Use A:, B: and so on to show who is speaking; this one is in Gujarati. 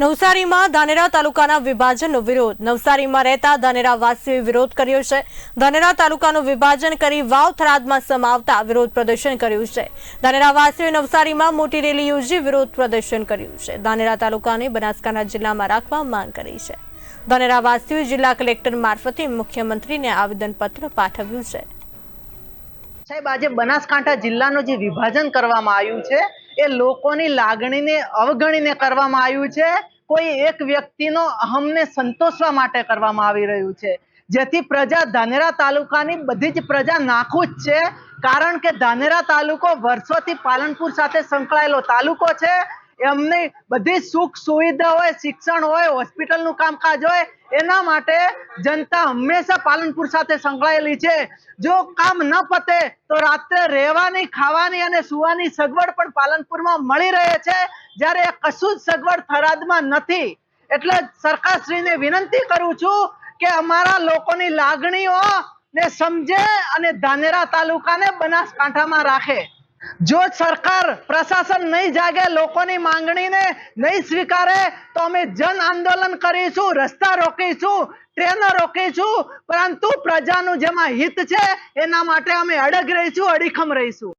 A: નવસારીમાં ધાનેરા તાલુકાના વિભાજનનો વિરોધ. નવસારીમાં રહેતા ધાનેરા વાસીઓએ વિરોધ કર્યો છે. ધાનેરા તાલુકાનું વિભાજન કરી વાવ થરાદમાં સમાવતા વિરોધ પ્રદર્શન કર્યું છે. ધાનેરા વાસીઓએ નવસારીમાં મોટી રેલી યોજી વિરોધ પ્રદર્શન કર્યું છે. ધાનેરા તાલુકાને બનાસકાંઠા જિલ્લામાં રાખવા માંગ કરી છે. ધાનેરા વાસીઓએ જિલ્લા કલેક્ટર મારફતે મુખ્યમંત્રીને આવેદનપત્ર પાઠવ્યું છે.
B: સાહેબ, આજે બનાસકાંઠા જિલ્લાનું જે વિભાજન કરવામાં આવ્યું છે, એ લોકોની લાગણીને અવગણીને કરવામાં આવ્યું છે. કોઈ એક વ્યક્તિનો અહમને સંતોષવા માટે કરવામાં આવી રહ્યું છે. જેથી પ્રજા ધાનેરા તાલુકાની બધી જ પ્રજા નાખુશ છે. કારણ કે ધાનેરા તાલુકો વર્ષોથી પાલનપુર સાથે સંકળાયેલો તાલુકો છે. એમને બધી સુખ સુવિધા હોય, શિક્ષણ હોય, હોસ્પિટલનું કામકાજ હોય, એના માટે જનતા હંમેશા પાલનપુર સાથે સંકળાયેલી છે. જો કામ ન પતે તો રાત્રે રહેવાની, ખાવાની અને સુવાની સગવડ પણ પાલનપુરમાં મળી રહે છે. જ્યારે કશું જ સગવડ થરાદમાં નથી, એટલે સરકારશ્રીને વિનંતી કરું છું કે અમારા લોકોની લાગણીઓ ને સમજે અને ધાનેરા તાલુકાને બનાસકાંઠામાં રાખે. જો સરકાર પ્રશાસન નહીં જાગે, લોકોની માંગણીને નહીં સ્વીકારે, તો અમે જન આંદોલન કરીશું, રસ્તા રોકીશું, ટ્રેનો રોકીશું, પરંતુ પ્રજાનું જેમાં હિત છે, એના માટે અમે અડગ રહીશું, અડીખમ રહીશું.